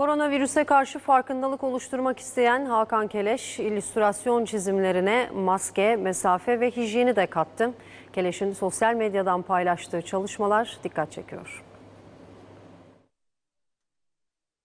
Koronavirüse karşı farkındalık oluşturmak isteyen Hakan Keleş, illüstrasyon çizimlerine maske, mesafe ve hijyeni de kattı. Keleş'in sosyal medyadan paylaştığı çalışmalar dikkat çekiyor.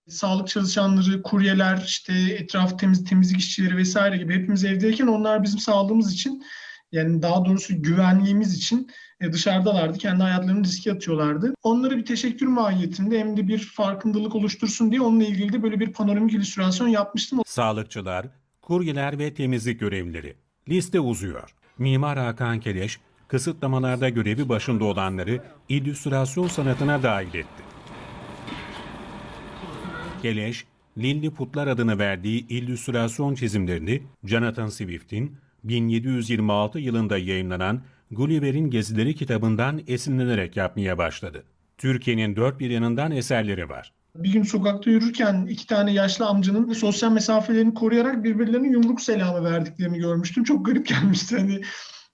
sağlık çalışanları, kuryeler, işte etraf temiz temizlik işçileri vesaire gibi hepimiz evdeyken onlar bizim sağlığımız için yani daha doğrusu güvenliğimiz için e, dışarıdalardı. Kendi hayatlarını riske atıyorlardı. Onlara bir teşekkür mahiyetinde hem de bir farkındalık oluştursun diye onunla ilgili de böyle bir panoramik illüstrasyon yapmıştım. Sağlıkçılar, kuryeler ve temizlik görevlileri. Liste uzuyor. Mimar Hakan Keleş, kısıtlamalarda görevi başında olanları illüstrasyon sanatına dahil etti. Keleş, Lilli Putlar adını verdiği illüstrasyon çizimlerini Jonathan Swift'in 1726 yılında yayınlanan Gulliver'in Gezileri kitabından esinlenerek yapmaya başladı. Türkiye'nin dört bir yanından eserleri var. Bir gün sokakta yürürken iki tane yaşlı amcanın sosyal mesafelerini koruyarak birbirlerine yumruk selamı verdiklerini görmüştüm. Çok garip gelmişti. Hani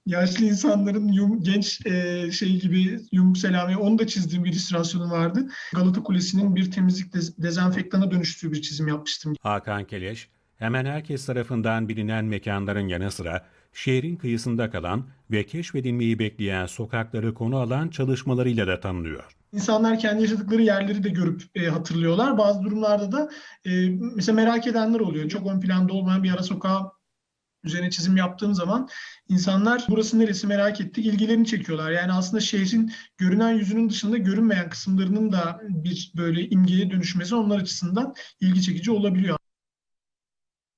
yaşlı insanların yum, genç e, şey gibi yumruk selamı onu da çizdiğim bir illüstrasyonum vardı. Galata Kulesi'nin bir temizlik dez- dezenfektana dönüştüğü bir çizim yapmıştım. Hakan Keleş, hemen herkes tarafından bilinen mekanların yanı sıra şehrin kıyısında kalan ve keşfedilmeyi bekleyen sokakları konu alan çalışmalarıyla da tanınıyor. İnsanlar kendi yaşadıkları yerleri de görüp e, hatırlıyorlar. Bazı durumlarda da e, mesela merak edenler oluyor. Çok ön planda olmayan bir ara sokağı üzerine çizim yaptığım zaman insanlar burası neresi merak etti, ilgilerini çekiyorlar. Yani aslında şehrin görünen yüzünün dışında görünmeyen kısımlarının da bir böyle imgeye dönüşmesi onlar açısından ilgi çekici olabiliyor.